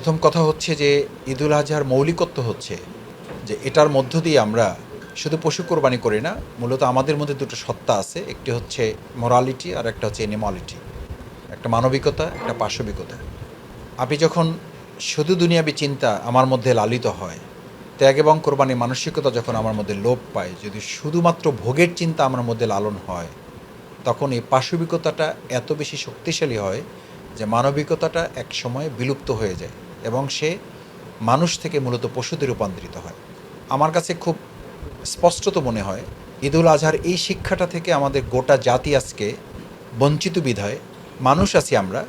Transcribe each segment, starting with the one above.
প্রথম কথা হচ্ছে যে ঈদুল আজহার মৌলিকত্ব হচ্ছে যে এটার মধ্য দিয়ে আমরা শুধু পশু কোরবানি করি না, মূলত আমাদের মধ্যে দুটো সত্তা আছে, একটি হচ্ছে মোরালিটি আর একটা হচ্ছে এনিমালিটি একটা মানবিকতা, একটা পাশবিকতা আপনি যখন শুধু দুনিয়াবি চিন্তা আমার মধ্যে লালিত হয়, ত্যাগ এবং কোরবানি মানসিকতা যখন আমার মধ্যে লোপ পায়, যদি শুধুমাত্র ভোগের চিন্তা আমার মধ্যে লালন হয়, তখন এই পাশবিকতাটা এত বেশি শক্তিশালী হয় যে মানবিকতাটা এক সময় বিলুপ্ত হয়ে যায়। এবং সে মানুষ থেকে মূলত পশুতে রূপান্তরিত হয়। আমার কাছে খুব স্পষ্টত মনে হয়, ঈদুল আজহার এই শিক্ষাটা থেকে আমাদের গোটা জাতি আজকে বঞ্চিত বিধায়, মানুষ আছি আমরা,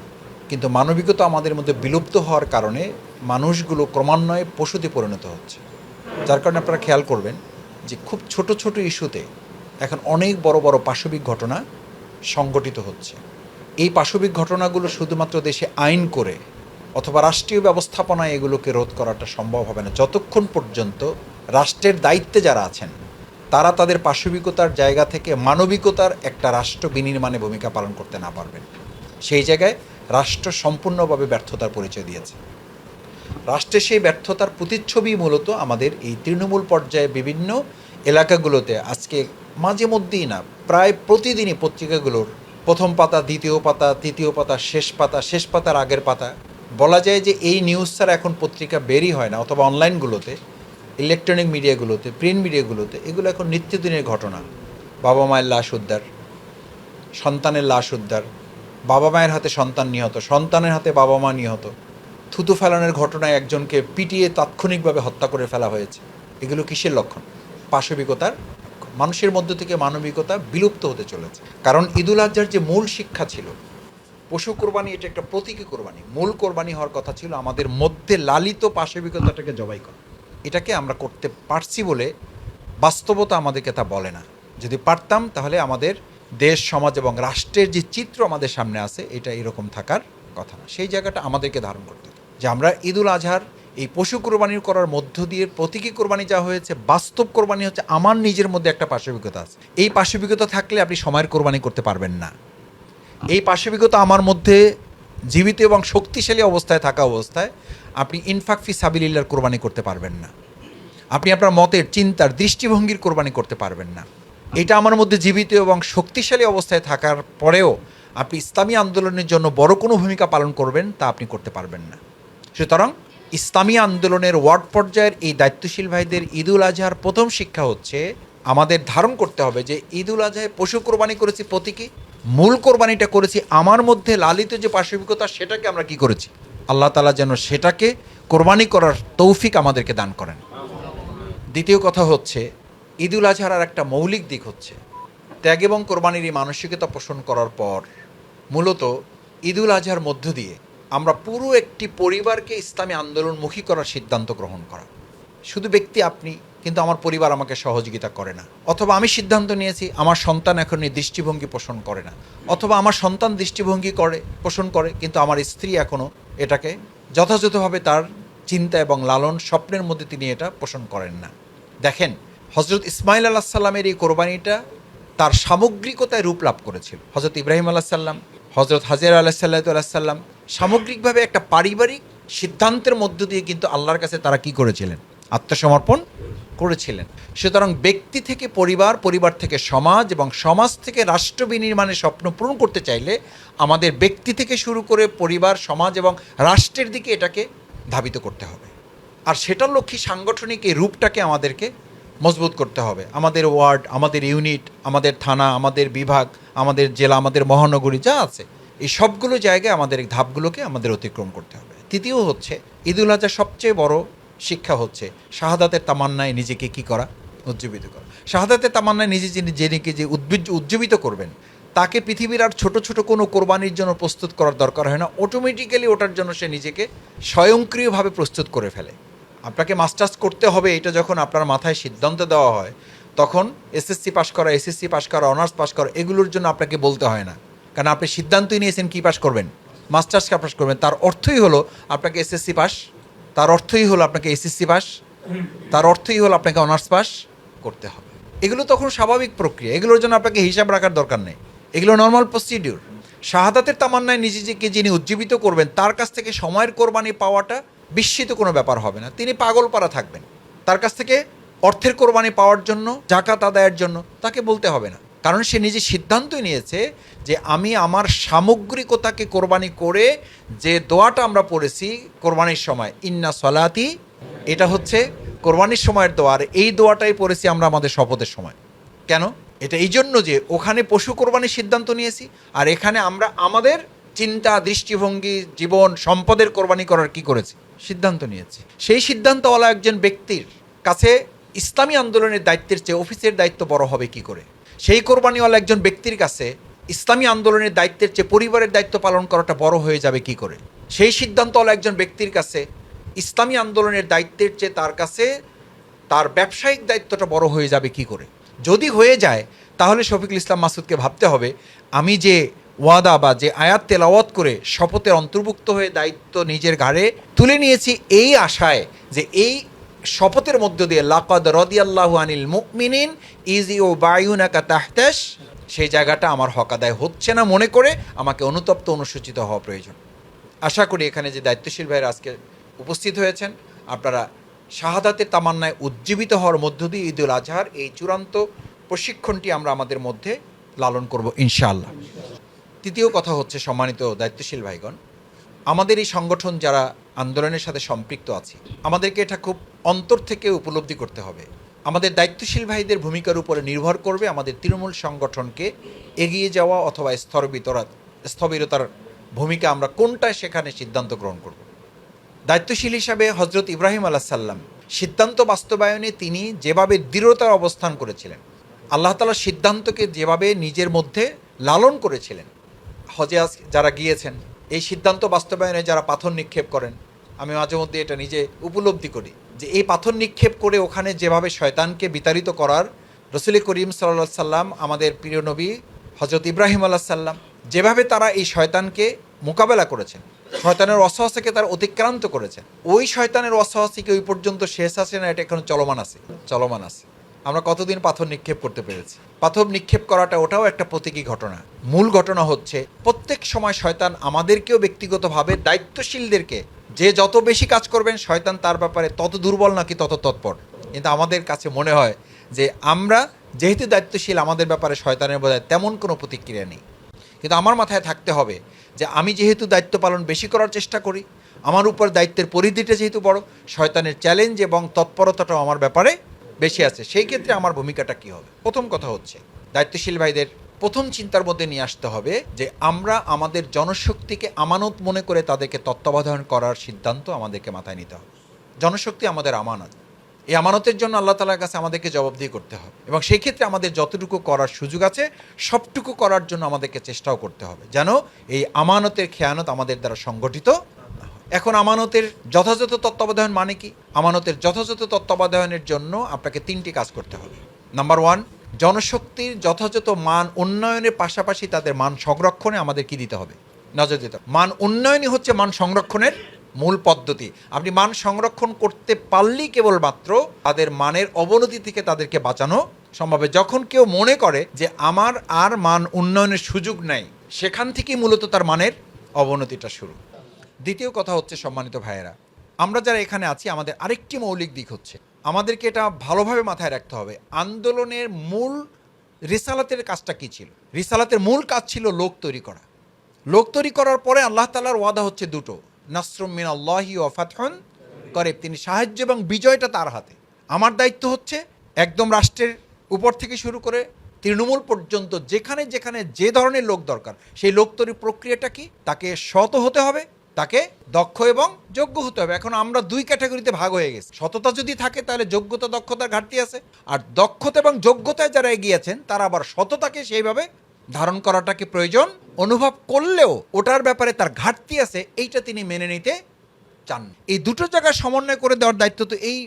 কিন্তু মানবিকতা আমাদের মধ্যে বিলুপ্ত হওয়ার কারণে মানুষগুলো ক্রমান্বয়ে পশুতে পরিণত হচ্ছে। যার কারণে আপনারা খেয়াল করবেন যে খুব ছোট ছোট ইস্যুতে এখন অনেক বড় বড় পাশবিক ঘটনা সংগঠিত হচ্ছে। এই পাশবিক ঘটনাগুলো শুধুমাত্র দেশে আইন করে অথবা রাষ্ট্রীয় ব্যবস্থাপনায় এগুলোকে রোধ করাটা সম্ভব হবে না। যতক্ষণ পর্যন্ত রাষ্ট্রের দায়িত্বে যারা আছেন, তারা তাদের পাশবিকতার জায়গা থেকে মানবিকতার একটা রাষ্ট্র বিনির্মাণে ভূমিকা পালন করতে না পারবেন। সেই জায়গায় রাষ্ট্র সম্পূর্ণভাবে ব্যর্থতার পরিচয় দিয়েছে। রাষ্ট্রের সেই ব্যর্থতার প্রতিচ্ছবি মূলত আমাদের এই তৃণমূল পর্যায়ে বিভিন্ন এলাকাগুলোতে আজকে মাঝে মধ্যেই না, প্রায় প্রতিদিনই পত্রিকাগুলোর প্রথম পাতা, দ্বিতীয় পাতা, তৃতীয় পাতা, শেষ পাতা, শেষ পাতার আগের পাতা বলা যায় যে এই নিউজ ছাড়া এখন পত্রিকা বেরই হয় না, অথবা অনলাইনগুলোতে ইলেকট্রনিক মিডিয়াগুলোতে প্রিন্ট মিডিয়াগুলোতে এগুলো এখন নিত্যদিনের ঘটনা। বাবা মায়ের লাশ উদ্ধার, সন্তানের লাশ উদ্ধার, বাবা মায়ের হাতে সন্তান নিহত, সন্তানের হাতে বাবা মা নিহত, থুতু ফেলানোর ঘটনায় একজনকে পিটিয়ে তাৎক্ষণিকভাবে হত্যা করে ফেলা হয়েছে। এগুলো কিসের লক্ষণ? পাশবিকতার, মানুষের মধ্য থেকে মানবিকতা বিলুপ্ত হতে চলেছে। কারণ ঈদুল আজহার যে মূল শিক্ষা ছিল পশু কোরবানি, এটা একটা প্রতীকী কোরবানি। মূল কোরবানি হওয়ার কথা ছিল আমাদের মধ্যে লালিত পাশবিকতাটাকে জবাই করা। এটাকে আমরা করতে পারছি বলে বাস্তবতা আমাদেরকে তা বলে না। যদি পারতাম, তাহলে আমাদের দেশ, সমাজ এবং রাষ্ট্রের যে চিত্র আমাদের সামনে আছে, এটা এরকম থাকার কথা না। সেই জায়গাটা আমাদেরকে ধারণ করতে যে আমরা ঈদুল আজহার, এই পশু কোরবানি করার মধ্য দিয়ে প্রতীকী কোরবানি যা হয়েছে, বাস্তব কোরবানি হচ্ছে আমার নিজের মধ্যে একটা পাশবিকতা আছে। এই পাশবিকতা থাকলে আপনি সময়ের কোরবানি করতে পারবেন না। এই পাশবিকতা আমার মধ্যে জীবিত এবং শক্তিশালী অবস্থায় থাকা অবস্থায় আপনি ইনফাক ফি সাবিলিল্লার কোরবানি করতে পারবেন না। আপনি আপনার মতের, চিন্তার, দৃষ্টিভঙ্গির কোরবানি করতে পারবেন না। এটা আমার মধ্যে জীবিত এবং শক্তিশালী অবস্থায় থাকার পরেও আপনি ইসলামী আন্দোলনের জন্য বড় কোনো ভূমিকা পালন করবেন তা আপনি করতে পারবেন না। সুতরাং ইসলামী আন্দোলনের ওয়ার্ড পর্যায়ের এই দায়িত্বশীল ভাইদের ঈদুল আজহার প্রথম শিক্ষা হচ্ছে, আমাদের ধারণ করতে হবে যে ঈদুল আজহায় পশু কোরবানি করেছি প্রতীকী মূল কোরবানিটা করেছি, আমার মধ্যে লালিত যে পাশবিকতা সেটাকে আমরা কি করেছি? আল্লাহ তালা যেন সেটাকে কোরবানি করার তৌফিক আমাদেরকে দান করেন। দ্বিতীয় কথা হচ্ছে, ঈদুল আজহার আর একটা মৌলিক দিক হচ্ছে, ত্যাগ এবং কোরবানির এই মানসিকতা পোষণ করার পর মূলত ঈদুল আজহার মধ্য দিয়ে আমরা পুরো একটি পরিবারকে ইসলামী আন্দোলনমুখী করার সিদ্ধান্ত গ্রহণ করা। শুধু ব্যক্তি, আপনি কিন্তু আমার পরিবার আমাকে সহযোগিতা করে না। অথবা আমি সিদ্ধান্ত নিয়েছি, আমার সন্তান এখন এই দৃষ্টিভঙ্গি পোষণ করে না। অথবা আমার সন্তান দৃষ্টিভঙ্গি করে, পোষণ করে, কিন্তু আমার স্ত্রী এখনও এটাকে যথাযথভাবে তার চিন্তা এবং লালন স্বপ্নের মধ্যে তিনি এটা পোষণ করেন না। দেখেন হজরত ইসমাইল আল্লাহ সাল্লামের এই কোরবানিটা তার সামগ্রিকতায় রূপ লাভ করেছিল। হজরত ইব্রাহিম আল্লাহ সাল্লাম হজরত হাজির আল্লাহ সাল্লাহ সাল্লাম সামগ্রিকভাবে একটা পারিবারিক সিদ্ধান্তের মধ্য দিয়ে কিন্তু আল্লাহর কাছে তারা কি করেছিলেন? আত্মসমর্পণ করেছিলেন। সুতরাং ব্যক্তি থেকে পরিবার পরিবার থেকে সমাজ এবং সমাজ থেকে রাষ্ট্র বিনির্মাণের স্বপ্ন পূরণ করতে চাইলে আমাদের ব্যক্তি থেকে শুরু করে পরিবার, সমাজ এবং রাষ্ট্রের দিকে এটাকে ধাবিত করতে হবে। আর সেটার লক্ষ্যে সাংগঠনিক এই রূপটাকে আমাদেরকে মজবুত করতে হবে। আমাদের ওয়ার্ড, আমাদের ইউনিট, আমাদের থানা, আমাদের বিভাগ, আমাদের জেলা, আমাদের মহানগরী যা আছে, এই সবগুলো জায়গায় আমাদের ধাপগুলোকে আমাদের অতিক্রম করতে হবে। তৃতীয় হচ্ছে ঈদুল আজহার সবচেয়ে বড় শিক্ষা হচ্ছে। শাহাদাতের তামান্নায় নিজেকে কি করা? উজ্জীবিত করা। শাহাদাতের তামান্নায় নিজে যিনি জেনেকে যে উদ্ভিজ উজ্জীবিত করবেন, তাকে পৃথিবীর আর ছোট ছোট কোনো কোরবানির জন্য প্রস্তুত করার দরকার হয় না। অটোমেটিক্যালি ওটার জন্য সে নিজেকে স্বয়ংক্রিয়ভাবে প্রস্তুত করে ফেলে। আপনাকে মাস্টার্স করতে হবে এটা যখন আপনার মাথায় সিদ্ধান্ত দেওয়া হয়, তখন এসএসসি পাশ করা, এসএসসি পাশ করা, অনার্স পাশ করা, এগুলোর জন্য আপনাকে বলতে হয় না। কারণ আপনি সিদ্ধান্তই নিয়েছেন কী পাশ করবেন? মাস্টার্স পাশ করবেন? তার অর্থই হলো, আপনাকে এসএসসি পাস তার অর্থই হলো আপনাকে এসএসসি পাস, তার অর্থই হলো আপনাকে অনার্স পাস করতে হবে। এগুলো তখন স্বাভাবিক প্রক্রিয়া, এগুলোর জন্য আপনাকে হিসাব রাখার দরকার নেই। এগুলো নর্মাল প্রসিডিউর শাহাদাতের তামান্নায় নিজেকে যিনি উজ্জীবিত করবেন, তার কাছ থেকে সময়ের কোরবানি পাওয়াটা বিস্মিত কোনো ব্যাপার হবে না। তিনি পাগলপাড়া থাকবেন। তার কাছ থেকে অর্থের কোরবানি পাওয়ার জন্য, জাকাত আদায়ের জন্য, তাকে বলতে হবে না। কারণ সে নিজে সিদ্ধান্তই নিয়েছে যে আমি আমার সামগ্রিকতাকে কোরবানি করে যে দোয়াটা আমরা পড়েছি কোরবানির সময়, ইন্না সলাতি এটা হচ্ছে কোরবানির সময়ের দোয়া। আর এই দোয়াটাই পড়েছি আমরা আমাদের শপথের সময়। কেন? এটা এই জন্য যে ওখানে পশু কোরবানির সিদ্ধান্ত নিয়েছি, আর এখানে আমরা আমাদের চিন্তা, দৃষ্টিভঙ্গি, জীবন, সম্পদের কোরবানি করার কি করেছি? সিদ্ধান্ত নিয়েছি। সেই সিদ্ধান্তওয়ালা একজন ব্যক্তির কাছে ইসলামী আন্দোলনের দায়িত্বের চেয়ে অফিসের দায়িত্ব বড় হবে কি করে? সেই কোরবানিওয়ালা একজন ব্যক্তির কাছে ইসলামী আন্দোলনের দায়িত্বের চেয়ে পরিবারের দায়িত্ব পালন করাটা বড় হয়ে যাবে কি করে? সেই সিদ্ধান্তওয়ালা একজন ব্যক্তির কাছে ইসলামী আন্দোলনের দায়িত্বের চেয়ে তার কাছে তার ব্যবসায়িক দায়িত্বটা বড় হয়ে যাবে কি করে? যদি হয়ে যায়, তাহলে শফিকুল ইসলাম মাসুদকে ভাবতে হবে, আমি যে ওয়াদা বা যে আয়াত তেলাওয়াত করে শপথের অন্তর্ভুক্ত হয়ে দায়িত্ব নিজের ঘাড়ে তুলে নিয়েছি এই আশায় যে এই শপথের মধ্য দিয়ে, লাকাদ রদিয়াল্লাহু আনিল মুকমিনিন ইজি ও বায়ুনাকা তাহতাস সেই জায়গাটা আমার হক আদায় হচ্ছে না মনে করে আমাকে অনুতপ্ত, অনুসূচিত হওয়া প্রয়োজন। আশা করি এখানে যে দায়িত্বশীল ভাইয়ের আজকে উপস্থিত হয়েছেন, আপনারা শাহাদাতের তামান্নায় উজ্জীবিত হওয়ার মধ্য দিয়ে ঈদুল আজহার এই চূড়ান্ত প্রশিক্ষণটি আমরা আমাদের মধ্যে লালন করব ইনশাআল্লাহ। তৃতীয় কথা হচ্ছে সম্মানিত দায়িত্বশীল ভাইগণ আমাদের এই সংগঠন যারা আন্দোলনের সাথে সম্পৃক্ত আছে, আমাদেরকে এটা খুব অন্তর থেকে উপলব্ধি করতে হবে। আমাদের দায়িত্বশীল ভাইদের ভূমিকার উপরে নির্ভর করবে আমাদের তৃণমূল সংগঠনকে এগিয়ে যাওয়া অথবা স্থরবিতরা স্থবিরতার ভূমিকা আমরা কোনটায় সেখানে সিদ্ধান্ত গ্রহণ করব। দায়িত্বশীল হিসাবে হজরত ইব্রাহিম আলাহ সাল্লাম সিদ্ধান্ত বাস্তবায়নে তিনি যেভাবে দৃঢ়তার অবস্থান করেছিলেন, আল্লাহ তালার সিদ্ধান্তকে যেভাবে নিজের মধ্যে লালন করেছিলেন, হজে যারা গিয়েছেন এই সিদ্ধান্ত বাস্তবায়নে যারা পাথর নিক্ষেপ করেন, আমি মাঝে মধ্যে এটা নিজে উপলব্ধি করি যে এই পাথর নিক্ষেপ করে ওখানে যেভাবে শয়তানকে বিতাড়িত করার রসুল করিম সাল্লা সাল্লাম, আমাদের প্রিয় নবী হজরত ইব্রাহিম আল্লাহ সাল্লাম যেভাবে তারা এই শয়তানকে মোকাবেলা করেছেন, শয়তানের অসহসকে তারা অতিক্রান্ত করেছেন, ওই শয়তানের অসহসিকে ওই পর্যন্ত শেষ আছে না, এটা এখন চলমান আছে চলমান আছে। আমরা কতদিন পাথর নিক্ষেপ করতে পেরেছি? পাথর নিক্ষেপ করাটা ওটাও একটা প্রতীকী ঘটনা। মূল ঘটনা হচ্ছে, প্রত্যেক সময় শয়তান আমাদেরকেও ব্যক্তিগতভাবে দায়িত্বশীলদেরকে যে যত বেশি কাজ করবেন, শয়তান তার ব্যাপারে তত দুর্বল নাকি তত তৎপর। কিন্তু আমাদের কাছে মনে হয় যে আমরা যেহেতু দায়িত্বশীল, আমাদের ব্যাপারে শয়তানের বোধহয় তেমন কোনো প্রতিক্রিয়া নেই। কিন্তু আমার মাথায় থাকতে হবে যে আমি যেহেতু দায়িত্ব পালন বেশি করার চেষ্টা করি, আমার উপর দায়িত্বের পরিধিটা যেহেতু বড়, শয়তানের চ্যালেঞ্জ এবং তৎপরতাটাও আমার ব্যাপারে বেশি আছে, সেই ক্ষেত্রে আমার ভূমিকাটা কী হবে? প্রথম কথা হচ্ছে, দায়িত্বশীল ভাইদের প্রথম চিন্তার মধ্যে নিয়ে আসতে হবে যে আমরা আমাদের জনশক্তিকে আমানত মনে করে তাদেরকে তত্ত্বাবধান করার সিদ্ধান্ত আমাদেরকে মাথায় নিতে হবে। জনশক্তি আমাদের আমানত। এই আমানতের জন্য আল্লাহ তালার কাছে আমাদেরকে জবাবদিহি করতে হবে এবং সেই ক্ষেত্রে আমাদের যতটুকু করার সুযোগ আছে, সবটুকু করার জন্য আমাদেরকে চেষ্টাও করতে হবে। যেন এই আমানতের খেয়ানত আমাদের দ্বারা সংগঠিত। এখন আমানতের যথাযথ তত্ত্বাবধান মানে কি? আমানতের যথাযথ তত্ত্বাবধানের জন্য আপনাকে তিনটি কাজ করতে হবে। নাম্বার ওয়ান জনশক্তির যথাযথ মান উন্নয়নের পাশাপাশি তাদের মান সংরক্ষণে আমাদের কি দিতে হবে? নজর দিতে। মান উন্নয়নই হচ্ছে মান সংরক্ষণের মূল পদ্ধতি। আপনি মান সংরক্ষণ করতে পারলেই কেবলমাত্র তাদের মানের অবনতি থেকে তাদেরকে বাঁচানো সম্ভব। যখন কেউ মনে করে যে আমার আর মান উন্নয়নের সুযোগ নাই, সেখান থেকেই মূলত তার মানের অবনতিটা শুরু। দ্বিতীয় কথা হচ্ছে সম্মানিত ভাইয়েরা, আমরা যারা এখানে আছি, আমাদের আরেকটি মৌলিক দিক হচ্ছে, আমাদেরকে এটা ভালোভাবে মাথায় রাখতে হবে, আন্দোলনের মূল রিসালাতের কাজটা কি ছিল? রিসালাতের মূল কাজ ছিল লোক তৈরি করা। লোক তৈরি করার পরে আল্লাহ তালার ওয়াদা হচ্ছে দুটো, নাসরুম মিন আল্লাহি ও ফাতহন করে তিনি সাহায্য এবং বিজয়টা তার হাতে। আমার দায়িত্ব হচ্ছে একদম রাষ্ট্রের উপর থেকে শুরু করে তৃণমূল পর্যন্ত যেখানে যেখানে যে ধরনের লোক দরকার, সেই লোক তৈরি প্রক্রিয়াটা কি? তাকে সত হতে হবে তাকে দক্ষ এবং যোগ্য হতে হবে। এখন আমরা দুই ক্যাটাগরিতে ভাগ হয়ে গেছি। সততা যদি থাকে, তাহলে যোগ্যতা, দক্ষতার ঘাটতি আছে। আর দক্ষতা এবং যোগ্যতায় যারা এগিয়েছেন তারা আবার সততাকে সেইভাবে ধারণ করাটাকে প্রয়োজন। অনুভব করলেও ওটার ব্যাপারে তার ঘাটতি আছে, এইটা তিনি মেনে নিতে চান। এই দুটো জায়গায় সমন্বয় করে দেওয়ার দায়িত্ব তো এই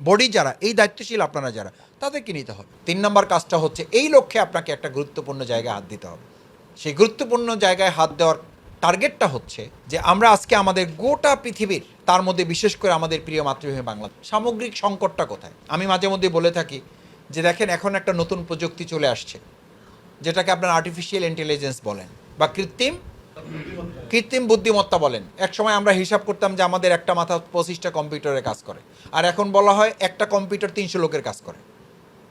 বডি যারা, এই দায়িত্বশীল আপনারা যারা, তাদেরকে নিতে হবে। তিন নম্বর কাজটা হচ্ছে, এই লক্ষ্যে আপনাকে একটা গুরুত্বপূর্ণ জায়গায় হাত দিতে হবে। সেই গুরুত্বপূর্ণ জায়গায় হাত দেওয়ার টার্গেটটা হচ্ছে যে আমরা আজকে আমাদের গোটা পৃথিবীর, তার মধ্যে বিশেষ করে আমাদের প্রিয় মাতৃভূমি বাংলা সামগ্রিক সংকটটা কোথায়? আমি মাঝে মধ্যে বলে থাকি যে দেখেন, এখন একটা নতুন প্রযুক্তি চলে আসছে, যেটাকে আপনার আর্টিফিশিয়াল ইন্টেলিজেন্স বলেন বা কৃত্রিম কৃত্রিম বুদ্ধিমত্তা বলেন। এক সময় আমরা হিসাব করতাম যে আমাদের একটা মাথা পঁচিশটা কম্পিউটারে কাজ করে, আর এখন বলা হয় একটা কম্পিউটার তিনশো লোকের কাজ করে।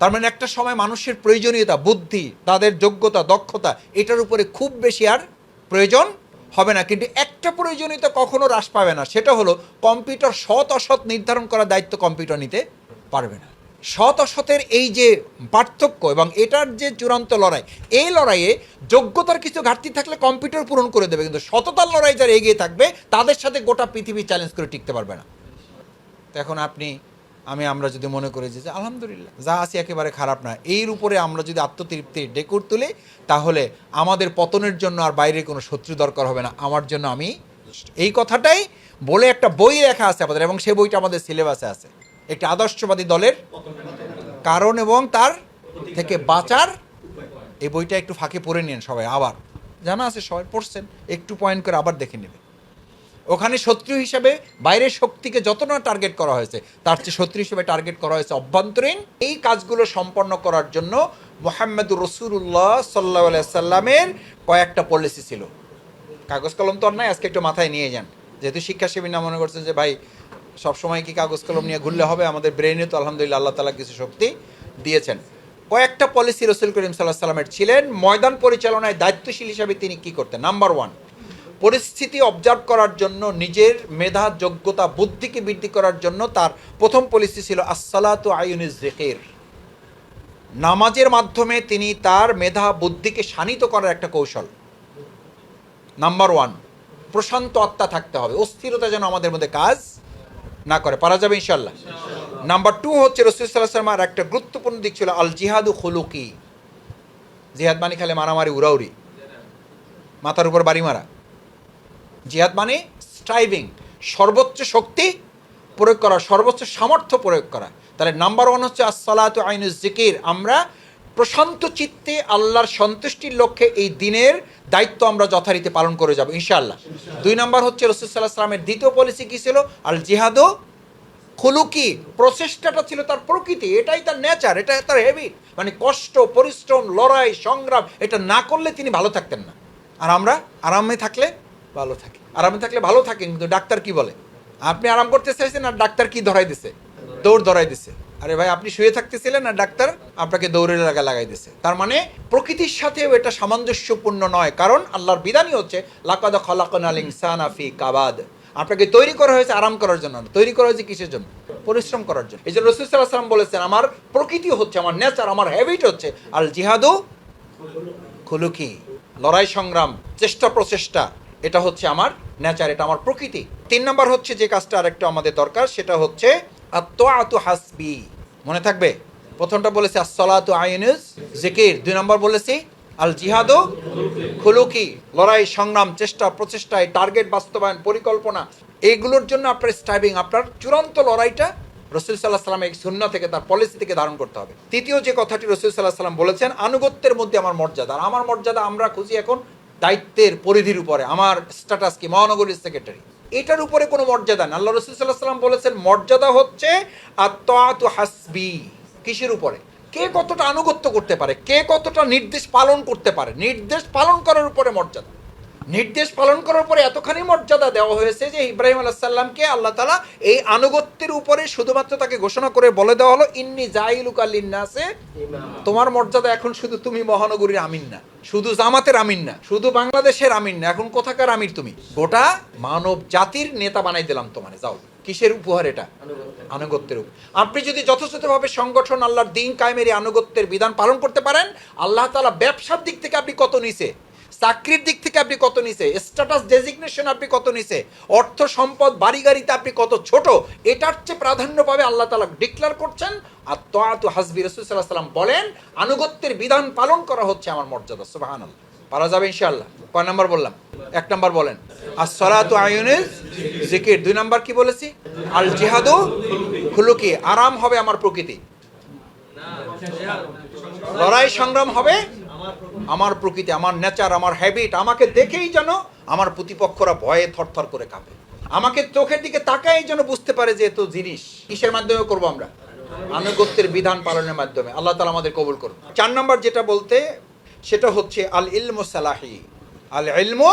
তার মানে একটা সময় মানুষের প্রয়োজনীয়তা, বুদ্ধি, তাদের যোগ্যতা, দক্ষতা, এটার উপরে খুব বেশি আর প্রয়োজন হবে না, কিন্তু একটা প্রয়োজনীয়তা কখনো হ্রাস পাবে না, সেটা হলো কম্পিউটার সৎ অসৎ নির্ধারণ করার দায়িত্ব কম্পিউটার নিতে পারবে না। সৎ অসতের এই যে পার্থক্য এবং এটার যে চূড়ান্ত লড়াই, এই লড়াইয়ে যোগ্যতার কিছু ঘাটতি থাকলে কম্পিউটার পূরণ করে দেবে, কিন্তু সততার লড়াই যারা এগিয়ে থাকবে, তাদের সাথে গোটা পৃথিবী চ্যালেঞ্জ করে টিকতে পারবে না। এখন আপনি আমি আমরা যদি মনে করি যে আলহামদুলিল্লাহ, যা আছি একেবারে খারাপ না। এর উপরে আমরা যদি আত্মতৃপ্তির ডেকুর তুলি, তাহলে আমাদের পতনের জন্য আর বাইরে কোনো শত্রু দরকার হবে না। আমার জন্য আমি এই কথাটাই বলে একটা বই লেখা আছে আমাদের, এবং সেই বইটা আমাদের সিলেবাসে আছে। একটি আদর্শবাদী দলের কারণ এবং তার থেকে বাঁচার এই বইটা একটু ফাঁকে পড়ে নিন সবাই, আবার। জানা আছে সবাই, পড়ছেন, একটু পয়েন্ট করে আবার দেখে নেবে ওখানে শত্রু হিসেবে বাইরের শক্তিকে যত না টার্গেট করা হয়েছে, তার চেয়ে শত্রু হিসেবে টার্গেট করা হয়েছে অভ্যন্তরীণ। এই কাজগুলো সম্পন্ন করার জন্য মোহাম্মদুর রসুল্লাহ সাল্লাহ সাল্লামের কয়েকটা পলিসি ছিল। কাগজ কলম তো আর নাই, আজকে একটু মাথায় নিয়ে যান। যেহেতু শিক্ষাসেবী না মনে করছেন যে, ভাই, সবসময় কি কাগজ কলম নিয়ে ঘুরলে হবে? আমাদের ব্রেনে তো আলহামদুলিল্লাহ আল্লাহ তালা কিছু শক্তি দিয়েছেন। কয়েকটা পলিসি রসুল করিম সাল্লাহ সাল্লামের ছিলেন। ময়দান পরিচালনায় দায়িত্বশীল হিসাবে তিনি কি করতেন? নাম্বার ওয়ান পরিস্থিতি অবজার্ভ করার জন্য, নিজের মেধা, যোগ্যতা, বুদ্ধিকে বৃদ্ধি করার জন্য তার প্রথম পলিসি ছিল আসসালাতু আয়ুনিজ জেকের নামাজের মাধ্যমে তিনি তার মেধা, বুদ্ধিকে শানিত করার একটা কৌশল। নাম্বার ওয়ান প্রশান্ত আত্মা থাকতে হবে। অস্থিরতা যেন আমাদের মধ্যে কাজ না করে। পারা যাবে ইনশাল্লাহ নাম্বার টু হচ্ছে রসুলামের একটা গুরুত্বপূর্ণ দিক ছিল আল জিহাদু খুলুকি। জিহাদ মানে খালে মারামারি, উড়াউড়ি। মাথার উপর বাড়ি মারা। জিহাদ মানে স্ট্রাইভিং সর্বোচ্চ শক্তি প্রয়োগ করা, সর্বোচ্চ সামর্থ্য প্রয়োগ করা। তাহলে নাম্বার ওয়ান হচ্ছে আসসালাত আইনুজ জিকির। আমরা প্রশান্ত চিত্তে আল্লাহর সন্তুষ্টির লক্ষ্যে এই দিনের দায়িত্ব আমরা যথারীতি পালন করে যাব, ইনশাআল্লাহ। দুই নাম্বার হচ্ছে রসুল্লাহ সাল্লামের দ্বিতীয় পলিসি কী ছিল? আল জিহাদও খুলুকি। প্রচেষ্টাটা ছিল তার প্রকৃতি, এটাই তার নেচার এটা তার হেভি মানে কষ্ট, পরিশ্রম, লড়াই, সংগ্রাম, এটা না করলে তিনি ভালো থাকতেন না। আর আমরা আরামে থাকলে ভালো থাকি। আরামে থাকলে ভালো থাকেন কিন্তু ডাক্তার কি বলে? আপনি আরাম করতে চাইছেন আর ডাক্তার কি ধরাই দিছে? দৌড় ধরাই দিছে। আরে ভাই, আপনি শুয়ে থাকতেছিলেন আর ডাক্তার আপনাকে দৌড়ে লাগা লাগাই দিছে। তার মানে প্রকৃতির সাথেও এটা সামঞ্জস্যপূর্ণ নয়, কারণ আল্লাহর বিধানই হচ্ছে, লাকাদ খলাকন আল ইনসান আফি কাবাদ। আপনাকে তৈরি করা হয়েছে আরাম করার জন্য, তৈরি করা হয়েছে কিসের জন্য? পরিশ্রম করার জন্য। এই যে রসুল সাল্লাহ সাল্লাম বলেছেন, আমার প্রকৃতি হচ্ছে, আমার নেচার, আমার হ্যাবিট হচ্ছে, আল জিহাদু খুলুকি। লড়াই সংগ্রাম, চেষ্টা প্রচেষ্টা। এটা হচ্ছে আমার নেচার এটা আমার প্রকৃতি। তিন নম্বর হচ্ছে যে কাজটা আরেকটু আমাদের দরকার, সেটা হচ্ছে আত্মআতু হাসবি। মনে থাকবে? প্রথমটা বলেছে আসসালাতু আইনুস জিকির। দুই নম্বর বলেছি আল জিহাদু খুলুকি, লড়াই, সংগ্রাম, চেষ্টা, প্রচেষ্টায় টার্গেট বাস্তবায়ন, পরিকল্পনা। এইগুলোর জন্য আপনার স্ট্রাইভিং আপনার চূড়ান্ত লড়াইটা রসুল সাল্লাহ সাল্লাম এই শূন্য থেকে তার পলিসি থেকে ধারণ করতে হবে। তৃতীয় যে কথাটি রসুল সাল্লাহ সাল্লাম বলেছেন, আনুগত্যের মধ্যে আমার মর্যাদা। আর আমার মর্যাদা আমরা খুঁজি এখন দায়িত্বের পরিধির উপরে, আমার স্ট্যাটাস কি? মহানগরীর সেক্রেটারি এটার উপরে কোনো মর্যাদা না আল্লাহ রসুল সাল্লাহ সাল্লাম বলেছেন, মর্যাদা হচ্ছে আর তো হাসবি। কিসের উপরে? কে কতটা আনুগত্য করতে পারে? কে কতটা নির্দেশ পালন করতে পারে? নির্দেশ পালন করার উপরে মর্যাদা। নির্দেশ পালন করার পরে এতখানি মর্যাদা দেওয়া হয়েছে যে ইব্রাহিম আলাহিসাল্লামকে আল্লাহ তালা এই আনুগত্যের উপরে শুধুমাত্র তাকে ঘোষণা করে বলে দেওয়া হলো ইন্নি জাইলুকালিন্নাসে তোমার মর্যাদা এখন শুধু তুমি মহানগরীর আমিন না শুধু জামাতের আমিন না শুধু বাংলাদেশের আমিন না এখন কোথাকার আমির তুমি? গোটা মানব জাতির নেতা বানাই দিলাম তোমার যাও। কিসের উপহার এটা? আনুগত্যের। উপর আপনি যদি যথাযথভাবে সংগঠন আল্লাহর দিন কায়েমের এই আনুগত্যের বিধান পালন করতে পারেন আল্লাহ তালা ব্যবসার দিক থেকে আপনি কত নিছে চাকরির দিক থেকে আপনি কত নিছে স্ট্যাটাস ডেজিগনেশন আপনি কত নিছে অর্থ সম্পদ বাড়ি গাড়িতে আপনি কত ছোট? এটার চেয়ে প্রাধান্য পাবে আল্লাহ তালা ডিক্লার করছেন, আর তোয়াতু হাসবি রসুল্লাহ সাল্লাম বলেন, আনুগত্যের বিধান পালন করা হচ্ছে আমার মর্যাদা সুবাহান পারা যাবে ইনশাআল্লাহ। কয় নাম্বার বললাম? এক নম্বর বলেন আর সলাতু আয়ুনিস জিকির। দুই নম্বর কি বলেছি? আল জিহাদু খুলুকি, আরাম হবে আমার প্রকৃতি। লড়াই সংগ্রাম হবে আমার প্রকৃতি, আমার নেচার আমার হ্যাবিট আমাকে দেখেই যেন আমার প্রতিপক্ষরা ভয়ে থরথর করে কাঁপে। আমাকে চোখের দিকে তাকাই যেন বুঝতে পারে যে এত জিনিস। কিসের মাধ্যমে করব আমরা? আনুগত্যের বিধান পালনের মাধ্যমে। আল্লাহ তালা আমাদের কবুল করুন। চার নম্বর যেটা বলতে, সেটা হচ্ছে আল ইলম সালাহি। আল ইলমু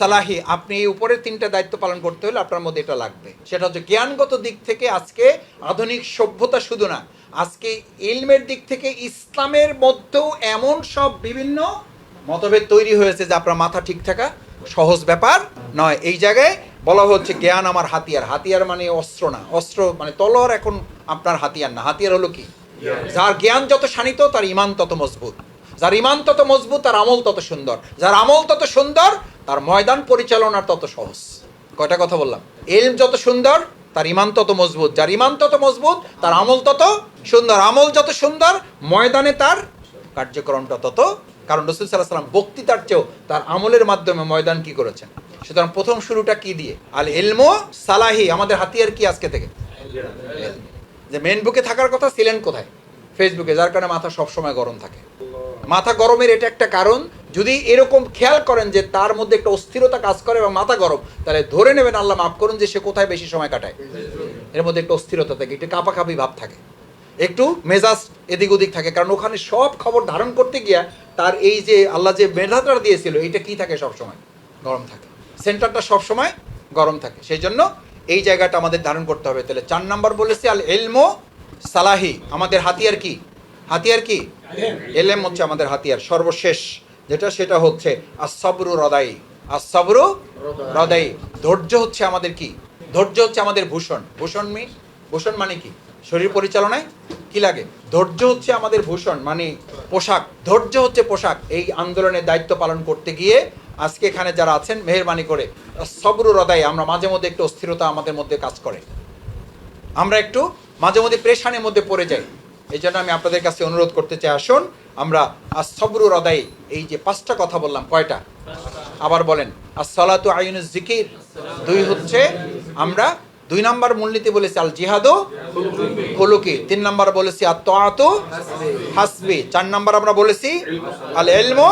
সালাহি। আপনি এই উপরে তিনটা দায়িত্ব পালন করতে হলে আপনার মধ্যে এটা লাগবে। সেটা হচ্ছে জ্ঞানগত দিক থেকে আজকে আধুনিক সভ্যতা শুধু না আজকে ইলমের দিক থেকে ইসলামের মধ্যেও এমন সব বিভিন্ন মতভেদ তৈরি হয়েছে যে আপনার মাথা ঠিক থাকা সহজ ব্যাপার নয়। এই জায়গায় বলা হচ্ছে জ্ঞান আমার হাতিয়ার। হাতিয়ার মানে অস্ত্র না। অস্ত্র মানে তলোয়ার এখন আপনার হাতিয়ার না। হাতিয়ার হলো কি? যার জ্ঞান যত শানিত তার ইমান তত মজবুত। যার ইমান তত মজবুত তার আমল তত সুন্দর। যার আমল তত সুন্দর তার ময়দান পরিচালনার তত সহজ। কয়টা কথা বললাম? এলম যত সুন্দর তার ইমান তত মজবুত, যার ইমান তত মজবুত, তার আমল তত সুন্দর। আমল যত সুন্দর, ময়দানে তার কার্যক্রমটা তত। কারণ রসুল সাল্লাহ সাল্লাম বক্তৃতার চেয়েও তার আমলের মাধ্যমে ময়দান কি করেছেন? সুতরাং প্রথম শুরুটা কি দিয়ে? আল এলমো সালাহি, আমাদের হাতিয়ার কি আজকে থেকে? যে মেন বুকে থাকার কথা ছিলেন কোথায়? ফেসবুকে যার কারণে মাথা সবসময় গরম থাকে। মাথা গরমের এটা একটা কারণ যদি এরকম খেয়াল করেন যে তার মধ্যে একটা অস্থিরতা কাজ করে এবং মাথা গরম তাহলে ধরে নেবেন আল্লাহ মাফ করুন যে সে কোথায় বেশি সময় কাটায়। এর মধ্যে একটা অস্থিরতা থাকে একটু কাপাকাপি ভাব থাকে একটু মেজাজ এদিক ওদিক থাকে কারণ ওখানে সব খবর ধারণ করতে গিয়া তার এই যে আল্লাহ যে মেধাটা দিয়েছিল এটা কি থাকে সব সময় গরম থাকে। সেন্টারটা সব সময় গরম থাকে। সেই জন্য এই জায়গাটা আমাদের ধারণ করতে হবে। তাহলে চার নাম্বার বলেছি আল এলমো সালাহি। আমাদের হাতিয়ার কি? হাতিয়ার কি? এলেম হচ্ছে আমাদের হাতিয়ার সর্বশেষ। যেটা সেটা হচ্ছে আসবরু হৃদয় আসবরু হৃদয় ধৈর্য হচ্ছে আমাদের কি? ধৈর্য হচ্ছে আমাদের ভূষণ। ভূষণ মি ভূষণ মানে কি? শরীর পরিচালনায় কি লাগে? ধৈর্য হচ্ছে আমাদের ভূষণ মানে পোশাক। ধৈর্য হচ্ছে পোশাক। এই আন্দোলনের দায়িত্ব পালন করতে গিয়ে আজকে এখানে যারা আছেন, মেহরবানি করে সবরু হৃদয় আমরা মাঝে মধ্যে একটু অস্থিরতা আমাদের মধ্যে কাজ করে। আমরা একটু মাঝে মধ্যে প্রেশানের মধ্যে পড়ে যাই। এই জন্য আমি আপনাদের কাছে অনুরোধ করতে চাই, আসুন, আমরা আসবরু হৃদয় এই যে পাঁচটা কথা বললাম, কয়টা? আবার বলেন আসসালাতু আইনুজ জিকির। দুই হচ্ছে, আমরা দুই নাম্বার মূলনীতি বলেছি, আল জিহাদো হলুকি তিন নাম্বার বলেছি আত্মাতো হাসবি। চার নাম্বার আমরা বলেছি, আল এলমো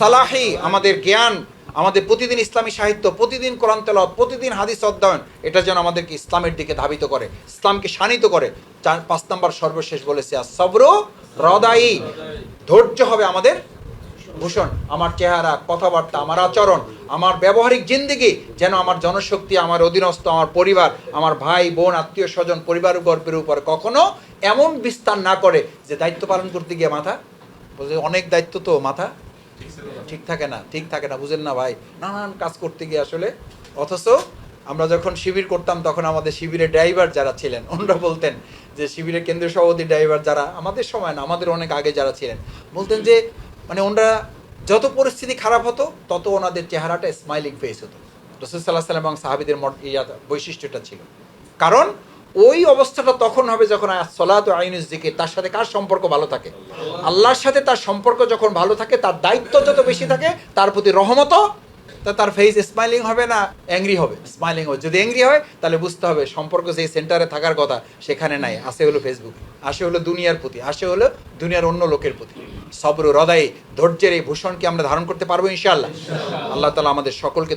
সালাহি, আমাদের জ্ঞান আমাদের প্রতিদিন ইসলামী সাহিত্য, প্রতিদিন কোরআন তেলাওয়াত, প্রতিদিন হাদিস অধ্যয়ন, এটা যেন আমাদেরকে ইসলামের দিকে ধাবিত করে, ইসলামকে শানিত করে। চার, পাঁচ নাম্বার সর্বশেষ বলেছে আর সব্র হৃদয়ী ধৈর্য হবে আমাদের ভূষণ, আমার চেহারা, কথাবার্তা, আমার আচরণ, আমার ব্যবহারিক জিন্দিগি যেন আমার জনশক্তি, আমার অধীনস্থ, আমার পরিবার, আমার ভাই, বোন, আত্মীয় স্বজন, পরিবার গর্বের উপর কখনো এমন বিস্তার না করে যে দায়িত্ব পালন করতে গিয়ে মাথা অনেক দায়িত্ব তো মাথা ঠিক থাকে না, ঠিক থাকে না, বুঝেন না ভাই? নানান কাজ করতে গিয়ে আসলে, অথচ আমরা যখন শিবির করতাম, তখন আমাদের শিবিরের ড্রাইভার যারা ছিলেন, ওনারা বলতেন যে শিবিরের কেন্দ্রীয় সভাপতি ড্রাইভার যারা, আমাদের সময় না, আমাদের অনেক আগে যারা ছিলেন, বলতেন যে মানে ওনারা যত পরিস্থিতি খারাপ হতো, তত ওনাদের চেহারাটা স্মাইলিং ফেস হতো। রসুল সাল্লাহ সাল্লাম এবং সাহাবিদের ইয়া বৈশিষ্ট্যটা ছিল। কারণ ওই অবস্থাটা তখন হবে যখন সলাত আইনুস দিকে তার সাথে কার সম্পর্ক ভালো থাকে? আল্লাহর সাথে তার সম্পর্ক যখন ভালো থাকে, তার দায়িত্ব যত বেশি থাকে, তার প্রতি রহমত তা তার ফেস স্মাইলিং হবে না অ্যাংরি হবে? স্মাইলিং হবে। যদি অ্যাংরি হয়, তাহলে বুঝতে হবে সম্পর্ক যেই সেন্টারে থাকার কথা, সেখানে নাই। আসে হলো ফেসবুক আসে হলো দুনিয়ার প্রতি, আসে হলো দুনিয়ার অন্য লোকের প্রতি। সবর হৃদয়ে ধৈর্যের এই ভূষণকে আমরা ধারণ করতে পারব ইনশাআল্লাহ। আল্লাহ তালা আমাদের সকলকে